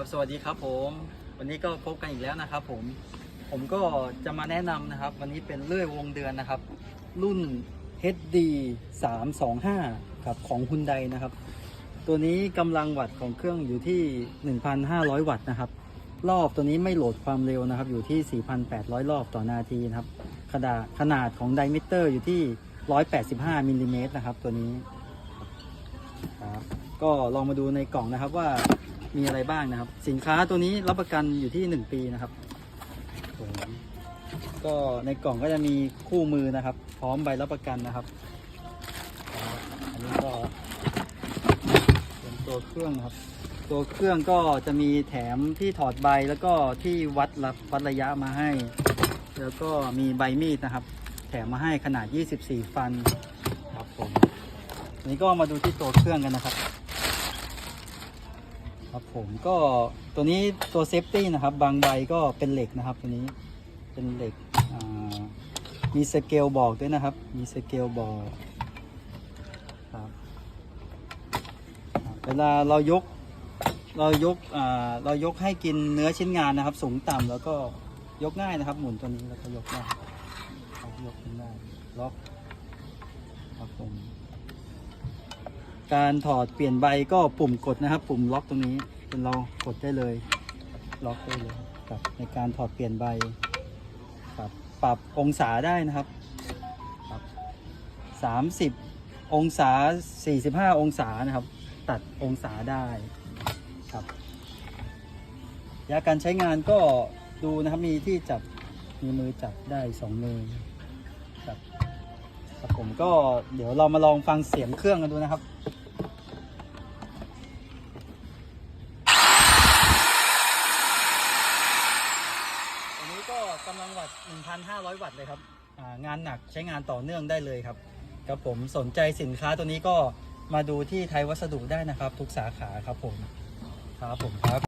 ครับสวัสดีครับผม วันนี้ก็พบกันอีกแล้วนะครับผม ผมก็จะมาแนะนำนะครับ วันนี้เป็นเลื่อยวงเดือนนะครับ รุ่น HD 325ครับของ Hyundai นะครับ ตัวนี้กำลังวัตต์ของเครื่องอยู่ที่ 1,500 วัตต์นะครับ รอบตัวนี้ไม่โหลดความเร็วนะครับ อยู่ที่ 4,800 รอบต่อนาทีนะครับ ขนาดขนาดของไดมิเตอร์อยู่ที่ 185มิลลิเมตรนะครับ ตัวนี้ครับก็ลองมาดูในกล่องนะครับว่า มีอะไรบ้างนะครับ สินค้าตัวนี้รับประกันอยู่ที่ 1 ปีนะครับผมก็ในกล่องก็จะมีคู่มือนะครับ พร้อมใบรับประกันนะครับ อันนี้ก็เป็นตัวเครื่องนะครับ ตัวเครื่องก็จะมีแถมที่ถอดใบแล้วก็ที่วัดระวัดระยะมาให้ แล้วก็มีใบมีดนะครับ แถมมาให้ขนาด 24 ฟันครับผมอันนี้ก็มาดูที่ตัวเครื่องกันนะครับ ครับผมก็ตัวนี้ตัวเซฟตี้นะครับ บางใบก็เป็นเหล็กนะครับตัวนี้เป็นเหล็กมีสเกลบอกด้วยนะครับ มีสเกลบอกครับเวลาเรายกเรายกเรายกให้กินเนื้อชิ้นงานนะครับ สูงต่ำแล้วก็ยกง่ายนะครับ หมุนตัวนี้แล้วก็ยกได้ยกขึ้นได้ล็อกครับผม การถอดเปลี่ยนใบก็ปุ่มกดนะครับ ปุ่มล็อกตรงนี้เป็นเรากดได้เลย ล็อกได้เลยครับในการถอดเปลี่ยนใบครับปรับองศาได้นะครับครับสามสิบองศาสี่สิบห้าองศานะครับ ตัดองศาได้ครับยาการใช้งานก็ดูนะครับมีที่จับมีมือจับได้สองมือครับครับผมก็เดี๋ยวเรามาลองฟังเสียงเครื่องกันดูนะครับ กำลังวัตต์1,500 วัตต์เลยครับงานหนักใช้งานต่อเนื่องได้เลยครับครับผมสนใจสินค้าตัวนี้ก็มาดูที่ไทยวัสดุได้นะครับ ทุกสาขาครับผมครับผมครับ